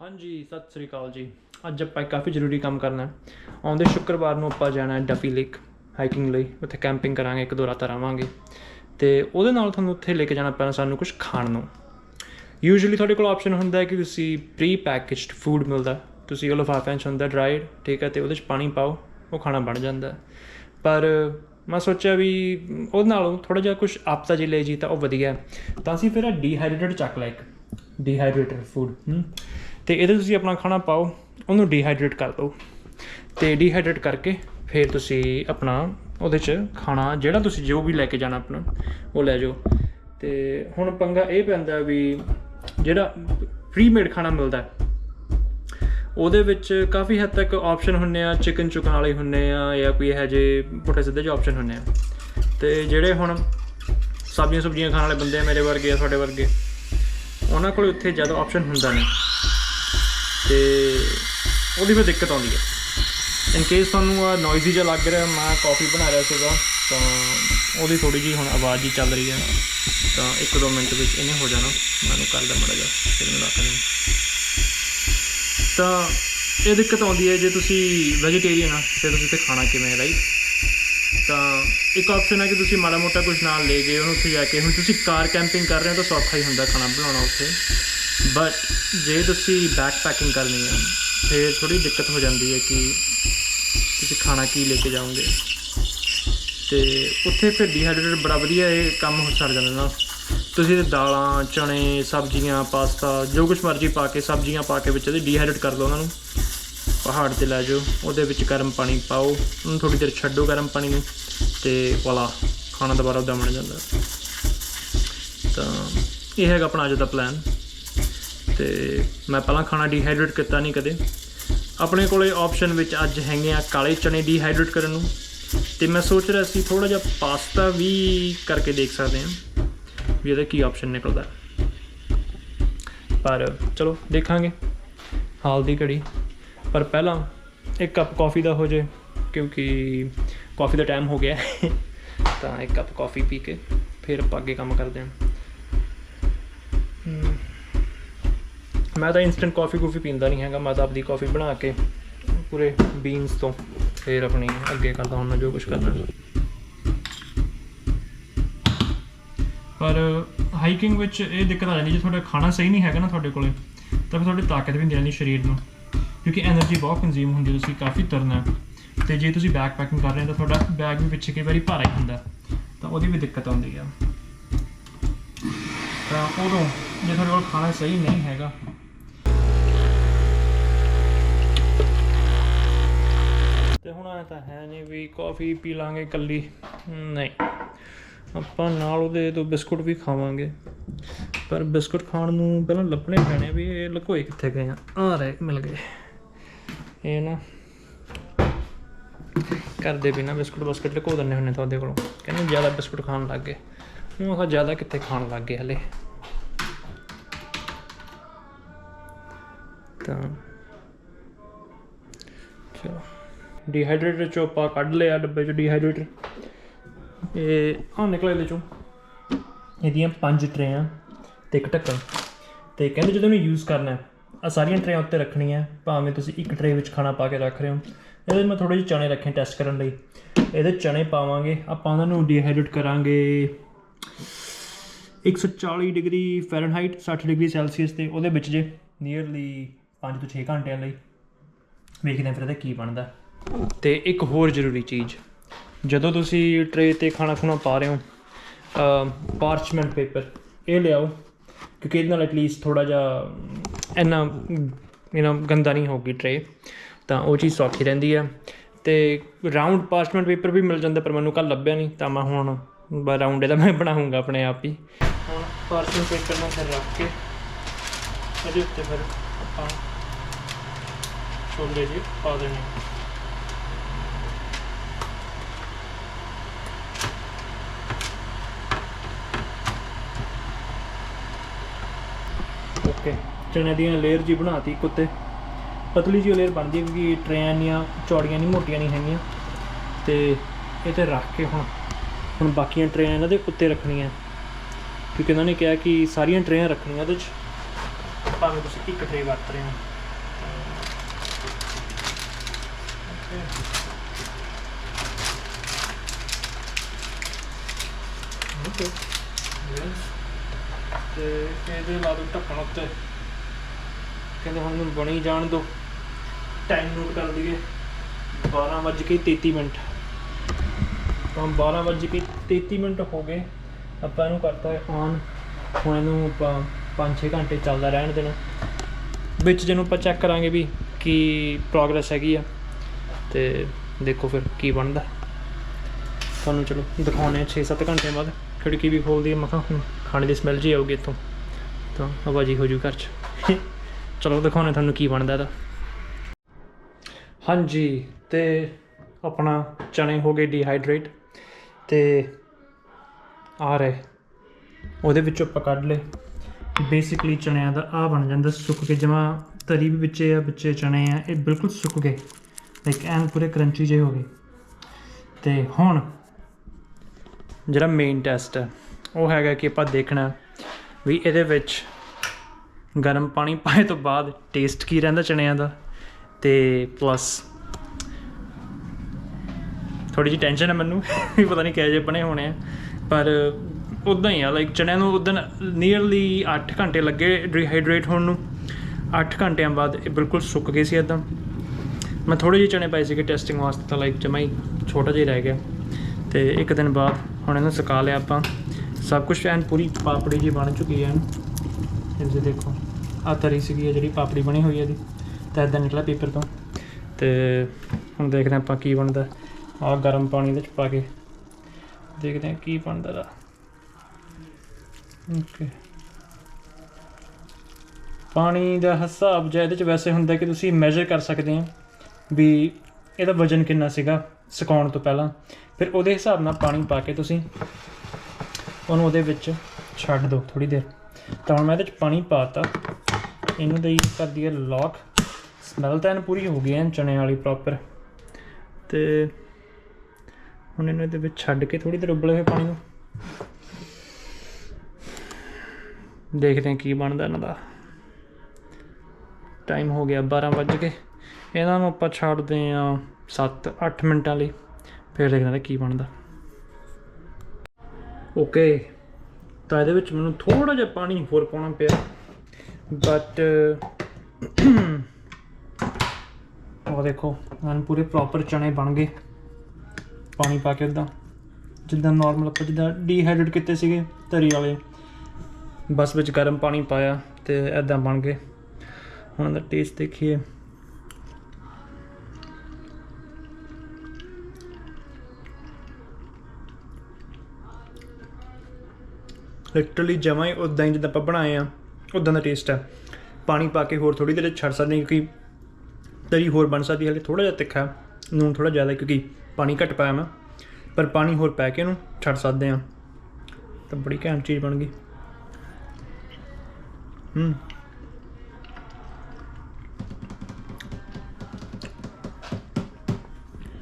ਹਾਂਜੀ, ਸਤਿ ਸ੍ਰੀ ਅਕਾਲ ਜੀ। ਅੱਜ ਆਪਾਂ ਕਾਫੀ ਜ਼ਰੂਰੀ ਕੰਮ ਕਰਨਾ ਹੈ। ਆਉਂਦੇ ਸ਼ੁੱਕਰਵਾਰ ਨੂੰ ਆਪਾਂ ਜਾਣਾ ਹੈ ਡਫੀ ਲੇਕ ਹਾਈਕਿੰਗ ਲਈ। ਉੱਥੇ ਕੈਂਪਿੰਗ ਕਰਾਂਗੇ, ਇੱਕ ਦੋ ਰਾਤਾਂ ਰਵਾਂਗੇ। ਤੇ ਉਹਦੇ ਨਾਲ ਤੁਹਾਨੂੰ ਉੱਥੇ ਲੈ ਕੇ ਜਾਣਾ ਪੈਣਾ ਸਾਨੂੰ ਕੁਝ ਖਾਣ ਨੂੰ। ਯੂਜੂਅਲੀ ਤੁਹਾਡੇ ਕੋਲ ਆਪਸ਼ਨ ਹੁੰਦਾ ਹੈ ਕਿ ਤੁਸੀਂ ਪ੍ਰੀ ਪੈਕੇਜਡ ਫੂਡ ਮਿਲਦਾ ਤੁਸੀਂ ਉਹ ਲਿਫਾਫਿਆਂ 'ਚ ਹੁੰਦਾ ਡਰਾਈਡ ਠੀਕ ਹੈ, ਤੇ ਉਹਦੇ 'ਚ ਪਾਣੀ ਪਾਓ, ਉਹ ਖਾਣਾ ਬਣ ਜਾਂਦਾ ਪਰ ਮੈਂ ਸੋਚਿਆ ਵੀ ਉਹਦੇ ਨਾਲੋਂ ਥੋੜਾ ਜਿਹਾ ਕੁਝ ਆਪਤਾ ਜੀ ਲੈ ਜੀ ਤਾਂ ਉਹ ਵਧੀਆ ਤਾਂ ਅਸੀਂ ਫਿਰ ਡੀਹਾਈਡਰੇਟਡ ਚੱਕ ਲਿਆ ਡੀਹਾਈਡਰੇਟਡ ਫੂਡ ਤੇ ਇਹਦੇ ਤੁਸੀਂ ਆਪਣਾ ਖਾਣਾ ਪਾਓ, ਉਹਨੂੰ ਡੀਹਾਈਡਰੇਟ ਕਰ ਦਿਓ। ਤੇ ਡੀਹਾਈਡਰੇਟ ਕਰਕੇ ਫਿਰ ਤੁਸੀਂ ਆਪਣਾ ਉਹਦੇ 'ਚ ਖਾਣਾ, ਜਿਹੜਾ ਤੁਸੀਂ ਜੋ ਵੀ ਲੈ ਕੇ ਜਾਣਾ ਆਪਣਾ, ਉਹ ਲੈ ਜਾਓ। ਤੇ ਹੁਣ ਪੰਗਾ ਇਹ ਪੈਂਦਾ ਵੀ ਜਿਹੜਾ ਪ੍ਰੀ ਮੇਡ ਖਾਣਾ ਮਿਲਦਾ ਉਹਦੇ ਵਿੱਚ ਕਾਫੀ ਹੱਦ ਤੱਕ ਆਪਸ਼ਨ ਹੁੰਨੇ ਆ ਚਿਕਨ ਚੁਕਨ ਵਾਲੇ ਹੁੰਨੇ ਆ, ਜਾਂ ਕੋਈ ਇਹੋ ਜਿਹੇ ਪੁੱਠੇ ਸਿੱਧੇ ਜਿਹੇ ਆਪਸ਼ਨ ਹੁੰਨੇ ਆ। ਤੇ ਜਿਹੜੇ ਹੁਣ ਸਬਜ਼ੀਆਂ ਸੁਬਜ਼ੀਆਂ ਖਾਣ ਵਾਲੇ ਬੰਦੇ ਆ ਮੇਰੇ ਵਰਗੇ ਆ ਤੁਹਾਡੇ ਵਰਗੇ, ਉਹਨਾਂ ਕੋਲ ਉੱਥੇ ਜ਼ਿਆਦਾ ਆਪਸ਼ਨ ਹੁੰਦਾ ਨਹੀਂ। ਤੇ ਉਹਦੀ ਫਿਰ ਦਿੱਕਤ ਆਉਂਦੀ ਹੈ। ਇਨ ਕੇਸ ਤੁਹਾਨੂੰ ਆ ਨੋਇਜ਼ੀ ਜਿਹਾ ਲੱਗ ਰਿਹਾ, ਮੈਂ ਕਾਫੀ ਬਣਾ ਰਿਹਾ ਸੀਗਾ, ਤਾਂ ਉਹਦੀ ਥੋੜੀ ਜੀ ਹੁਣ ਆਵਾਜ਼ ਹੀ ਚੱਲ ਰਹੀ ਹੈ। ਤਾਂ ਇੱਕ ਦੋ ਮਿੰਟ ਵਿੱਚ ਇਹਨੇ ਹੋ ਜਾਣਾ ਮੈਨੂੰ ਕਰਦਾ ਮੜਾ ਜਾ ਫਿਰ ਮੈਂ ਰੱਖ ਦਿਆਂ ਤਾਂ ਇਹ ਦਿੱਕਤ ਆਉਂਦੀ ਹੈ, ਜੇ ਤੁਸੀਂ ਵੈਜੀਟੇਰੀਅਨ ਆ, ਫਿਰ ਤੁਸੀਂ ਤੇ ਖਾਣਾ ਕਿਵੇਂ ਰਾਈਟ ਤਾਂ ਇੱਕ ਆਪਸ਼ਨ ਹੈ ਕਿ ਤੁਸੀਂ ਮਾੜਾ ਮੋਟਾ ਕੁਝ ਨਾਲ ਲੈ ਗਏ ਉਹਨੂੰ ਉੱਥੇ ਜਾ ਕੇ, ਹੁਣ ਤੁਸੀਂ ਕਾਰ ਕੈਂਪਿੰਗ ਕਰ ਰਹੇ ਹੋ, ਤਾਂ ਸੌਖਾ ਹੀ ਹੁੰਦਾ ਖਾਣਾ ਬਣਾਉਣਾ ਉੱਥੇ। ਬਟ ਜੇ ਤੁਸੀਂ ਬੈਕ ਪੈਕਿੰਗ ਕਰਨੀ ਹੈ ਫਿਰ ਥੋੜੀ ਦਿੱਕਤ ਹੋ ਜਾਂਦੀ ਹੈ ਕਿ ਤੁਸੀਂ ਖਾਣਾ ਕੀ ਲੈ ਕੇ ਜਾਓਗੇ। ਤੇ ਉੱਥੇ ਫਿਰ ਡੀਹਾਈਡਰੇਟਡ ਬੜਾ ਵਧੀਆ ਇਹ ਕੰਮ ਹੋ ਸਰ ਜਾਂਦਾ ਨਾ। ਤੁਸੀਂ ਦਾਲਾਂ ਚਣੇ ਸਬਜ਼ੀਆਂ, ਪਾਸਤਾ, ਜੋ ਕੁਝ ਮਰਜ਼ੀ ਪਾ ਕੇ, ਸਬਜ਼ੀਆਂ ਪਾ ਕੇ ਵਿੱਚ ਇਹਦੇ ਡੀਹਾਈਡਰੇਟ ਕਰ ਲਓ ਉਹਨਾਂ ਨੂੰ। ਪਹਾੜ ਤੇ ਲੈ ਜਾਓ, ਉਹਦੇ ਵਿੱਚ ਗਰਮ ਪਾਣੀ ਪਾਓ, ਉਹਨੂੰ ਥੋੜੀ ਦੇਰ ਛੱਡੋ ਗਰਮ ਪਾਣੀ ਨੂੰ ਤੇ ਵਾਲਾ ਖਾਣਾ ਦੁਬਾਰਾ ਉੱਦਾਂ ਬਣ ਜਾਂਦਾ। ਤਾਂ ਇਹ ਹੈਗਾ ਆਪਣਾ ਅੱਜ ਦਾ ਪਲਾਨ ਤੇ ਮੈਂ ਪਹਿਲਾਂ ਖਾਣਾ ਡੀਹਾਈਡਰੇਟ ਕੀਤਾ ਨਹੀਂ ਕਦੇ। ਆਪਣੇ ਕੋਲੇ ਆਪਸ਼ਨ ਵਿੱਚ ਅੱਜ ਹੈਗੇ ਆ ਕਾਲੇ ਚਨੇ ਡੀਹਾਈਡਰੇਟ ਕਰਨ ਨੂੰ। ਤੇ ਮੈਂ ਸੋਚ ਰਿਹਾ ਸੀ ਥੋੜਾ ਜਿਹਾ ਪਾਸਤਾ ਵੀ ਕਰਕੇ ਦੇਖ ਸਕਦੇ ਹਾਂ, ਵੀ ਇਹਦਾ ਕੀ ਆਪਸ਼ਨ ਨਿਕਲਦਾ। ਪਰ ਚਲੋ, ਦੇਖਾਂਗੇ ਹਾਲ ਦੀ ਘੜੀ। ਪਰ ਪਹਿਲਾਂ ਇੱਕ ਕੱਪ ਕਾਫੀ ਦਾ ਹੋ ਜੇ, ਕਿਉਂਕਿ ਕਾਫੀ ਦਾ ਟਾਈਮ ਹੋ ਗਿਆ ਤਾਂ ਇੱਕ ਕੱਪ ਕਾਫੀ ਪੀ ਕੇ ਫਿਰ ਆਪਾਂ ਅੱਗੇ ਕੰਮ ਕਰਦੇ ਹਾਂ। ਮੈਂ ਤਾਂ ਇਨਸਟੈਂਟ ਕਾਫੀ ਕੂਫੀ ਪੀਂਦਾ ਨਹੀਂ ਹੈਗਾ, ਮੈਂ ਤਾਂ ਆਪਦੀ ਕਾਫੀ ਬਣਾ ਕੇ ਪੂਰੇ ਬੀਨਸ ਤੋਂ ਫੇਰ ਆਪਣੀ ਅੱਗੇ ਕਰਦਾ ਹੁੰਦਾ, ਜੋ ਕੁਝ ਕਰਨਾ। ਪਰ ਹਾਈਕਿੰਗ ਵਿੱਚ ਇਹ ਦਿੱਕਤ ਆ ਜਾਂਦੀ, ਜੇ ਤੁਹਾਡਾ ਖਾਣਾ ਸਹੀ ਨਹੀਂ ਹੈਗਾ ਨਾ ਤੁਹਾਡੇ ਕੋਲੇ, ਤਾਂ ਫਿਰ ਤੁਹਾਡੀ ਤਾਕਤ ਵੀ ਨਹੀਂ ਰਹਿੰਦੀ ਸਰੀਰ ਨੂੰ, ਕਿਉਂਕਿ એનર્ਜੀ ਬਹੁਤ ਕੰਜ਼ਿਊਮ ਹੁੰਦੀ ਤੁਸੀਂ ਕਾਫੀ ਤੁਰਨਾ ਤੇ ਜੇ ਤੁਸੀਂ ਬੈਕ ਪੈਕਿੰਗ ਕਰ ਰਹੇ ਹੋ, ਤਾਂ ਤੁਹਾਡਾ ਬੈਗ ਵੀ ਪਿੱਛੇ ਕਈ ਵਾਰੀ ਭਾਰਾ ਹੀ ਹੁੰਦਾ ਤਾਂ ਉਹਦੀ ਵੀ ਦਿੱਕਤ ਆਉਂਦੀ ਆ ਤਾਂ ਉਦੋਂ ਜੇ ਤੁਹਾਡੇ ਕੋਲ ਖਾਣਾ ਸਹੀ ਨਹੀਂ ਹੈਗਾ ਤੇ ਹੁਣ ਐ ਤਾਂ ਹੈ ਨਹੀਂ ਵੀ ਕਾਫੀ ਪੀ ਲਾਂਗੇ ਕੱਲੀ ਨਹੀਂ। ਆਪਾਂ ਨਾਲ ਉਹਦੇ ਤੋਂ ਬਿਸਕੁਟ ਵੀ ਖਾਵਾਂਗੇ। ਪਰ ਬਿਸਕੁਟ ਖਾਣ ਨੂੰ ਪਹਿਲਾਂ ਲੱਭਣੇ ਪੈਣੇ ਵੀ ਇਹ ਲੁਕੋਏ ਕਿੱਥੇ ਗਏ ਆ? ਆ ਰਹੇ ਮਿਲ ਗਏ। ਇਹ ਨਾ ਕਰਦੇ ਬਿਨਾ ਬਿਸਕੁਟ ਬਸਕਟ ਲੁਕੋ ਦਿੰਦੇ ਹੁੰਨੇ ਤੁਹਾਡੇ ਕੋਲੋਂ। ਕਹਿੰਦੇ ਜ਼ਿਆਦਾ ਬਿਸਕੁਟ ਖਾਣ ਲੱਗ ਗਏ। ਉਹ ਆਹ ਜ਼ਿਆਦਾ ਕਿੱਥੇ ਖਾਣ ਲੱਗ ਗਏ ਹਲੇ। ਤਾਂ ਡੀਹਾਈਡਰੇਟਰ ਚੋਂ ਆਪਾਂ ਕੱਢ ਲਿਆ ਡੱਬੇ ਚੋਂ ਡੀਹਾਈਡਰੇਟਰ ਇਹ ਆ ਨਿਕਲੇ ਇਹਦੇ ਚੋਂ। ਇਹਦੀਆਂ ਪੰਜ ਟਰੇਆਂ ਤੇ ਇੱਕ ਢੱਕਣ। ਤੇ ਕਹਿੰਦੇ ਜਦੋਂ ਇਹਨੂੰ ਯੂਜ਼ ਕਰਨਾ ਹੈ ਆ ਸਾਰੀਆਂ ਟਰੇਆਂ ਉੱਤੇ ਰੱਖਣੀਆਂ ਭਾਵੇਂ ਤੁਸੀਂ ਇੱਕ ਟਰੇ ਵਿੱਚ ਖਾਣਾ ਪਾ ਕੇ ਰੱਖ ਰਹੇ ਹੋ। ਇਹਦੇ ਮੈਂ ਥੋੜੇ ਜਿਹੇ ਚਣੇ ਰੱਖੇ ਟੈਸਟ ਕਰਨ ਲਈ। ਇਹਦੇ ਚਣੇ ਪਾਵਾਂਗੇ। ਆਪਾਂ ਉਹਨਾਂ ਨੂੰ ਡੀਹਾਈਡਰੇਟ ਕਰਾਂਗੇ 140 ਡਿਗਰੀ ਫੈਰਨਹਾਈਟ 60 ਡਿਗਰੀ ਸੈਲਸੀਅਸ ਤੇ। ਉਹਦੇ ਵਿੱਚ ਜੇ ਨੀਅਰਲੀ 5 ਤੋਂ 6 ਘੰਟਿਆਂ ਲਈ ਵੇਖਦੇ ਹਾਂ ਫਿਰ ਇਹਦਾ ਕੀ ਬਣਦਾ। ਤੇ ਇੱਕ ਹੋਰ ਜ਼ਰੂਰੀ ਚੀਜ਼, ਜਦੋਂ ਤੁਸੀਂ ਟਰੇ ਤੇ ਖਾਣਾ ਖੁਣਾ ਪਾ ਰਹੇ ਹੋ ਪਾਰਚਮੈਂਟ ਪੇਪਰ ਇਹ ਲਿਆਓ, ਕਿਉਂਕਿ ਇਹਦੇ ਨਾਲ ਐਟਲੀਸਟ ਥੋੜਾ ਜਿਹਾ ਇੰਨਾ ਯੂ نو ਗੰਦਾ ਨਹੀਂ ਹੋਊਗੀ ਟਰੇ ਤਾਂ ਉਹ ਚੀਜ਼ ਸੌਖੀ ਰਹਿੰਦੀ ਆ। ਤੇ ਰਾਉਂਡ ਪਾਰਚਮੈਂਟ ਪੇਪਰ ਵੀ ਮਿਲ ਜਾਂਦਾ, ਪਰ ਮੈਨੂੰ ਕੱਲ ਲੱਭਿਆ ਨਹੀਂ, ਤਾਂ ਮੈਂ ਹੁਣ ਰਾਉਂਡ ਇਹਦਾ ਮੈਂ ਬਣਾਉਂਗਾ ਆਪਣੇ ਆਪ ਹੀ। ਹੁਣ ਪਾਰਚਮੈਂਟ ਪੇਪਰ ਨਾਲ ਫਿਰ ਰੱਖ ਕੇ, ਇਹਦੇ ਉੱਤੇ ਫਿਰ ਆਪਾਂ ਛੋਲੇ ਜੀ ਪਾ ਦੇਣੇ। ਓਕੇ ਚਨੇ ਦੀਆਂ ਲੇਅਰ ਜੀ ਬਣਾਤੀ ਇੱਕ ਉੱਤੇ। ਪਤਲੀ ਜਿਹੀ ਲੇਅਰ ਬਣਦੀ ਹੈ ਕਿਉਂਕਿ ਟਰੇਆਂ ਦੀਆਂ ਚੌੜੀਆਂ ਨਹੀਂ, ਮੋਟੀਆਂ ਨਹੀਂ ਹੈਗੀਆਂ। ਤੇ ਇਹ ਤੇ ਰੱਖ ਕੇ ਹੁਣ ਹੁਣ ਬਾਕੀਆਂ ਟਰੇਆਂ ਇਹਨਾਂ ਦੇ ਉੱਤੇ ਰੱਖਣੀਆਂ। ਕਿਉਂਕਿ ਇਹਨਾਂ ਨੇ ਕਿਹਾ ਕਿ ਸਾਰੀਆਂ ਟਰੇਆਂ ਰੱਖਣੀਆਂ ਉਹਦੇ 'ਚ। ਭਾਵੇਂ ਤੁਸੀਂ ਇੱਕ ਟਰੇ ਵਰਤ ਰਹੇ ਹੋ। ਓਕੇ ਤੇ ਇਹਦੇ ਲਾ ਦੋ ਢੱਕਣ ਉੱਤੇ। ਕਹਿੰਦੇ ਹੁਣ ਮੈਨੂੰ ਬਣੀ ਜਾਣ ਦੋ। ਟਾਈਮ ਨੋਟ ਕਰ ਲਈਏ 12 ਵੱਜ ਕੇ 33 ਮਿੰਟ। ਤਾਂ 12 ਵੱਜ ਕੇ 33 ਮਿੰਟ ਹੋ ਗਏ। ਆਪਾਂ ਇਹਨੂੰ ਕਰਤਾ ਹੈ ਔਨ ਹੁਣ ਇਹਨੂੰ ਆਪਾਂ 5-6 ਘੰਟੇ ਚੱਲਦਾ ਰਹਿਣ ਦੇਣਾ। ਵਿੱਚ ਜਿਹਨੂੰ ਆਪਾਂ ਚੈੱਕ ਕਰਾਂਗੇ ਵੀ ਕੀ ਪ੍ਰੋਗਰੈਸ ਹੈਗੀ ਆ। ਤੇ ਦੇਖੋ ਫਿਰ ਕੀ ਬਣਦਾ। ਤੁਹਾਨੂੰ ਚਲੋ ਦਿਖਾਉਣੇ 6-7 ਘੰਟੇ ਬਾਅਦ। ਖਿੜਕੀ ਵੀ ਖੋਲਦੀ ਹੈ ਮੈਂ ਹੁਣ। ਖਾਣੇ ਦੀ ਸਮੈਲ ਜੀ ਆਊਗੀ ਇੱਥੋਂ। ਤਾਂ ਆਵਾਜ਼ੀ ਹੋ ਜੂ ਘਰ 'ਚ। ਚਲੋ ਦਿਖਾਉਣੇ ਤੁਹਾਨੂੰ ਕੀ ਬਣਦਾ ਇਹਦਾ। ਹਾਂਜੀ, ਤੇ ਆਪਣਾ ਚਣੇ ਹੋ ਗਏ ਡੀਹਾਈਡਰੇਟ ਤੇ ਆ ਰਹੇ। ਉਹਦੇ ਵਿੱਚੋਂ ਆਪਾਂ ਕੱਢ ਲਏ। ਬੇਸਿਕਲੀ ਚਣਿਆਂ ਦਾ ਆ ਬਣ ਜਾਂਦਾ, ਸੁੱਕ ਕੇ। ਜਮਾ ਤਰੀ ਵੀ ਵਿੱਚੇ ਆ, ਵਿੱਚੇ ਚਨੇ ਆ, ਇਹ ਬਿਲਕੁਲ ਸੁੱਕ ਗਏ। ਲਾਈਕ ਐਨ ਪੂਰੇ ਕਰੰਚੀ ਜਿਹੇ ਹੋ ਗਏ। ਤੇ ਹੁਣ ਜਿਹੜਾ ਮੇਨ ਟੈਸਟ ਹੈ ਉਹ ਹੈਗਾ ਕਿ ਆਪਾਂ ਦੇਖਣਾ ਵੀ ਇਹਦੇ ਵਿੱਚ ਗਰਮ ਪਾਣੀ ਪਾਏ ਤੋਂ ਬਾਅਦ ਟੇਸਟ ਕੀ ਰਹਿੰਦਾ ਚਣਿਆਂ ਦਾ ਤੇ ਪਲੱਸ ਥੋੜੀ ਜਿਹੀ ਟੈਨਸ਼ਨ ਹੈ ਮੈਨੂੰ, ਵੀ ਪਤਾ ਨਹੀਂ ਕਿਹੋ ਜਿਹੇ ਬਣੇ ਹੋਣੇ ਆ। ਪਰ ਉਦਾਂ ਹੀ ਆ ਲਾਈਕ ਚਣਿਆਂ ਨੂੰ ਉਦੋਂ ਨੀਅਰਲੀ 8 ਘੰਟੇ ਲੱਗੇ ਡੀਹਾਈਡਰੇਟ ਹੋਣ ਨੂੰ। 8 ਘੰਟਿਆਂ ਬਾਅਦ ਇਹ ਬਿਲਕੁਲ ਸੁੱਕ ਗਏ ਸੀ ਇਦਾਂ ਮੈਂ ਥੋੜੇ ਜਿਹੇ ਚਣੇ ਪਾਏ ਸੀਗੇ ਟੈਸਟਿੰਗ ਵਾਸਤੇ ਤਾਂ ਲਾਈਕ ਜਮਾ ਹੀ ਛੋਟਾ ਜਿਹਾ ਰਹਿ ਗਿਆ। ਤੇ ਇੱਕ ਦਿਨ ਬਾਅਦ ਹੁਣ ਇਹਨੂੰ ਸੁਕਾ ਲਿਆ ਆਪਾਂ। ਸਭ ਕੁਝ ਐਨ ਪੂਰੀ ਪਾਪੜੀ ਜੀ ਬਣ ਚੁੱਕੀ ਹੈ ਇਹ ਦੇਖੋ ਆ ਤਰੀ ਸੀਗੀ ਜਿਹੜੀ ਪਾਪੜੀ ਬਣੀ ਹੋਈ ਹੈ ਇਹਦੀ। ਤਾਂ ਇਦਾਂ ਨਿਕਲਿਆ ਪੇਪਰ ਤੋਂ। ਤੇ ਹੁਣ ਦੇਖਦੇ ਹਾਂ ਆਪਾਂ ਕੀ ਬਣਦਾ। ਆ ਗਰਮ ਪਾਣੀ ਦੇ ਚ ਪਾ ਕੇ ਦੇਖਦੇ ਹਾਂ ਕੀ ਬਣਦਾ ਦਾ ਓਕੇ ਪਾਣੀ ਦਾ ਹਿਸਾਬ ਜਿਹਾ ਇਹਦੇ ਚ ਵੈਸੇ ਹੁੰਦਾ ਕਿ ਤੁਸੀਂ ਮੈਜ਼ਰ ਕਰ ਸਕਦੇ ਹੋ ਵੀ ਇਹਦਾ ਵਜ਼ਨ ਕਿੰਨਾ ਸੀਗਾ, ਸੁਕਾਉਣ ਤੋਂ ਪਹਿਲਾਂ। ਫਿਰ ਉਹਦੇ ਹਿਸਾਬ ਨਾਲ ਪਾਣੀ ਪਾ ਕੇ ਤੁਸੀਂ ਉਹਨੂੰ ਉਹਦੇ ਵਿੱਚ ਛੱਡ ਦਿਓ ਥੋੜੀ ਦੇਰ। ਤਾਂ ਹੁਣ ਮੈਂ ਇਹਦੇ ਚ ਪਾਣੀ ਪਾਤਾ। ਇਹਨੂੰ ਦੇਈ ਕਰ ਦਈਏ ਲੌਕ ਸਮੈਲ ਤਾਂ ਇਹਨੂੰ ਪੂਰੀ ਹੋ ਗਈ ਐਨ ਚਣੇ ਵਾਲੀ ਪ੍ਰੋਪਰ ਤੇ ਹੁਣ ਇਹਨੂੰ ਇਹਦੇ ਵਿੱਚ ਛੱਡ ਕੇ ਥੋੜੀ ਦੇਰ ਉਬਲੇ ਹੋਏ ਪਾਣੀ ਨੂੰ। ਦੇਖਦੇ ਹਾਂ ਕੀ ਬਣਦਾ ਇਹਨਾਂ ਦਾ। ਟਾਈਮ ਹੋ ਗਿਆ 12 ਵੱਜ ਕੇ ਇਹਨਾਂ ਨੂੰ ਆਪਾਂ ਛੱਡਦੇ ਆ 7-8 ਮਿੰਟਾਂ ਲਈ। ਫਿਰ ਦੇਖਦੇ ਹਾਂ ਕੀ ਬਣਦਾ। ਓਕੇ। ਤਾਂ ਇਹਦੇ ਵਿੱਚ ਮੈਨੂੰ ਥੋੜਾ ਜਿਹਾ ਪਾਣੀ ਹੋਰ ਪਾਉਣਾ ਪਿਆ। ਬਟ ਉਹ ਦੇਖੋ ਹਨ ਪੂਰੇ ਪ੍ਰੋਪਰ ਚਣੇ ਬਣ ਗਏ। ਪਾਣੀ ਪਾ ਕੇ ਉਦਾਂ ਜਿੱਦਾਂ ਨਾਰਮਲ ਆਪਾਂ ਜਿੱਦਾਂ ਡੀਹਾਈਡਰੇਟ ਕੀਤੇ ਸੀਗੇ ਤਰੀ ਵਾਲੇ। ਬਸ ਵਿੱਚ ਗਰਮ ਪਾਣੀ ਪਾਇਆ ਤੇ ਐਦਾਂ ਬਣ ਗਏ। ਹੁਣ ਦਾ ਟੇਸਟ ਦੇਖੀਏ। ਲਿਟਰਲੀ ਜਮਾਂ ਹੀ ਉਦਾਂ ਹੀ ਜਿੱਦਾਂ ਆਪਾਂ ਬਣਾਏ ਆ ਉਦਾਂ ਦਾ ਟੇਸਟ ਹੈ ਪਾਣੀ ਪਾ ਕੇ ਹੋਰ ਥੋੜੀ ਦੇਰ ਛੱਡ ਸਕਦੇ ਹਾਂ ਕਿਉਂਕਿ ਤਰੀ ਹੋਰ ਬਣ ਸਕਦੀ ਹੈ ਹਲੇ ਥੋੜਾ ਜਿਹਾ ਤਿੱਖਾ ਹੈ, ਨੂਨ ਥੋੜਾ ਜ਼ਿਆਦਾ ਕਿਉਂਕਿ ਪਾਣੀ ਘੱਟ ਪਾਇਆ ਮੈਂ ਪਰ ਪਾਣੀ ਹੋਰ ਪਾ ਕੇ ਇਹਨੂੰ ਛੱਡ ਸਕਦੇ ਆ ਤਾਂ ਬੜੀ ਘੈਂਟ ਚੀਜ਼ ਬਣ ਗਈ। ਹੂੰ।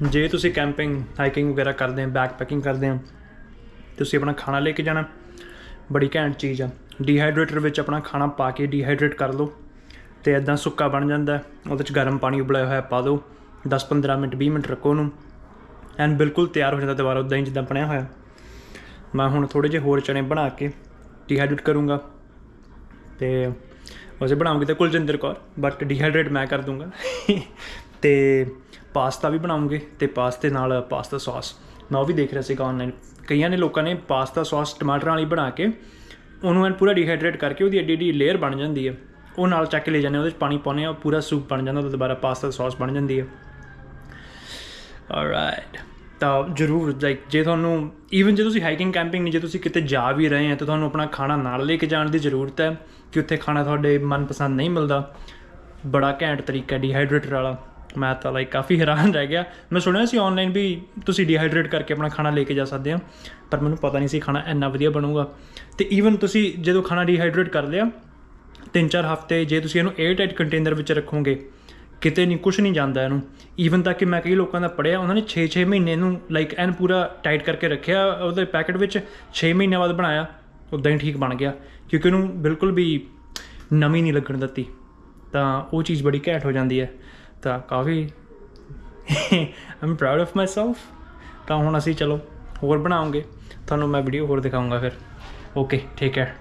ਜੇ ਤੁਸੀਂ ਕੈਂਪਿੰਗ ਹਾਈਕਿੰਗ ਵਗੈਰਾ ਕਰਦੇ ਹੋ ਬੈਕ ਪੈਕਿੰਗ ਕਰਦੇ ਹੋ ਤੁਸੀਂ ਆਪਣਾ ਖਾਣਾ ਲੈ ਕੇ ਜਾਣਾ ਬੜੀ ਘੈਂਟ ਚੀਜ਼ ਆ। ਡੀਹਾਈਡਰੇਟਰ ਵਿੱਚ ਆਪਣਾ ਖਾਣਾ ਪਾ ਕੇ ਡੀਹਾਈਡਰੇਟ ਕਰ ਲਓ ਤੇ ਇਦਾਂ ਸੁੱਕਾ ਬਣ ਜਾਂਦਾ ਉਹਦੇ ਚ ਗਰਮ ਪਾਣੀ ਉਬਲਿਆ ਹੋਇਆ ਪਾ ਦਿਓ। 10-15 ਮਿੰਟ 20 ਮਿੰਟ ਰੱਖੋ ਉਹਨੂੰ। ਐਂਡ ਬਿਲਕੁਲ ਤਿਆਰ ਹੋ ਜਾਂਦਾ ਦੁਬਾਰਾ ਉਦਾਂ ਹੀ ਜਿੱਦਾਂ ਬਣਿਆ ਹੋਇਆ। ਮੈਂ ਹੁਣ ਥੋੜੇ ਜਿਹੇ ਹੋਰ ਚਨੇ ਬਣਾ ਕੇ ਡੀਹਾਈਡਰੇਟ ਕਰੂੰਗਾ। ਤੇ ਵੈਸੇ ਬਣਾਉਂਗੀ ਤਾਂ ਕੁਲਜਿੰਦਰ ਕੌਰ ਬਟ ਡੀਹਾਈਡਰੇਟ ਮੈਂ ਕਰ ਦੂੰਗਾ। ਤੇ ਪਾਸਤਾ ਵੀ ਬਣਾਉਂਗੇ ਤੇ ਪਾਸਤੇ ਨਾਲ ਪਾਸਤਾ ਸੌਸ। ਮੈਂ ਉਹ ਵੀ ਦੇਖ ਰਿਹਾ ਸੀਗਾ ਆਨਲਾਈਨ ਕਈਆਂ ਨੇ ਲੋਕਾਂ ਨੇ ਪਾਸਤਾ ਸੌਸ ਟਮਾਟਰਾਂ ਵਾਲੀ ਬਣਾ ਕੇ ਉਹਨੂੰ ਐਨ ਪੂਰਾ ਡੀਹਾਈਡਰੇਟ ਕਰਕੇ ਉਹਦੀ ਐਡੀ ਐਡੀ ਲੇਅਰ ਬਣ ਜਾਂਦੀ ਹੈ। ਉਹ ਨਾਲ ਚੱਕ ਕੇ ਲੈ ਜਾਂਦੇ ਉਹਦੇ ਵਿੱਚ ਪਾਣੀ ਪਾਉਂਦੇ ਆ ਪੂਰਾ ਸੂਪ ਬਣ ਜਾਂਦਾ, ਉਹਦਾ ਦੁਬਾਰਾ ਪਾਸਤਾ ਸੌਸ ਬਣ ਜਾਂਦੀ ਹੈ। ਆਲਰਾਈਟ ਤਾਂ ਜਰੂਰ ਲਾਈਕ ਜੇ ਤੁਹਾਨੂੰ ਈਵਨ ਜੇ ਤੁਸੀਂ ਹਾਈਕਿੰਗ ਕੈਂਪਿੰਗ ਨਹੀਂ ਜੇ ਤੁਸੀਂ ਕਿਤੇ ਜਾ ਵੀ ਰਹੇ ਹੋ, ਤਾਂ ਤੁਹਾਨੂੰ ਆਪਣਾ ਖਾਣਾ ਨਾਲ ਲੈ ਕੇ ਜਾਣ ਦੀ ਜ਼ਰੂਰਤ ਹੈ ਕਿ ਉੱਥੇ ਖਾਣਾ ਤੁਹਾਡੇ ਮਨਪਸੰਦ ਨਹੀਂ ਮਿਲਦਾ। ਬੜਾ ਘੈਂਟ ਤਰੀਕਾ ਡੀਹਾਈਡਰੇਟਰ ਵਾਲਾ। ਮੈਂ ਤਾਂ ਲਾਈਕ ਕਾਫੀ ਹੈਰਾਨ ਰਹਿ ਗਿਆ। ਮੈਂ ਸੁਣਿਆ ਸੀ ਆਨਲਾਈਨ ਵੀ ਤੁਸੀਂ ਡੀਹਾਈਡਰੇਟ ਕਰਕੇ ਆਪਣਾ ਖਾਣਾ ਲੈ ਕੇ ਜਾ ਸਕਦੇ ਹੋ, ਪਰ ਮੈਨੂੰ ਪਤਾ ਨਹੀਂ ਸੀ ਖਾਣਾ ਇੰਨਾ ਵਧੀਆ ਬਣੂਗਾ। ਤੇ ਈਵਨ ਤੁਸੀਂ ਜਦੋਂ ਖਾਣਾ ਡੀਹਾਈਡਰੇਟ ਕਰ ਲਿਆ ਤਿੰਨ ਚਾਰ ਹਫ਼ਤੇ ਜੇ ਤੁਸੀਂ ਇਹਨੂੰ 에ਅਰ ਟਾਈਟ ਕੰਟੇਨਰ ਵਿੱਚ ਰੱਖੋਗੇ, ਕਿਤੇ ਨਹੀਂ ਕੁਝ ਨਹੀਂ ਜਾਂਦਾ ਇਹਨੂੰ। ਈਵਨ ਤਾਂ ਕਿ ਮੈਂ ਕਈ ਲੋਕਾਂ ਦਾ ਪੜਿਆ ਉਹਨਾਂ ਨੇ 6-6 ਮਹੀਨੇ ਨੂੰ ਲਾਈਕ ਐਨ ਪੂਰਾ ਟਾਈਟ ਕਰਕੇ ਰੱਖਿਆ, ਉਹਦੇ ਪੈਕੇਟ ਵਿੱਚ 6 ਮਹੀਨਿਆਂ ਬਾਅਦ ਬਣਾਇਆ ਉਦਾਂ ਹੀ ਠੀਕ ਬਣ ਗਿਆ। ਕਿਉਂਕਿ ਉਹਨੂੰ ਬਿਲਕੁਲ ਵੀ ਨਵੀਂ ਨਹੀਂ ਲੱਗਣ ਦਿੱਤੀ। ਤਾਂ ਉਹ ਚੀਜ਼ ਬੜੀ ਘੈਂਟ ਹੋ ਜਾਂਦੀ ਹੈ। ਤਾਂ ਕਾਫੀ ਆਮ ਪ੍ਰਾਊਡ ਆਫ ਮਾਈਸੈਲਫ ਤਾਂ ਹੁਣ ਅਸੀਂ ਚਲੋ ਹੋਰ ਬਣਾਉਂਗੇ। ਤੁਹਾਨੂੰ ਮੈਂ ਵੀਡੀਓ ਹੋਰ ਦਿਖਾਉਂਗਾ ਫਿਰ। ਓਕੇ ਠੀਕ ਹੈ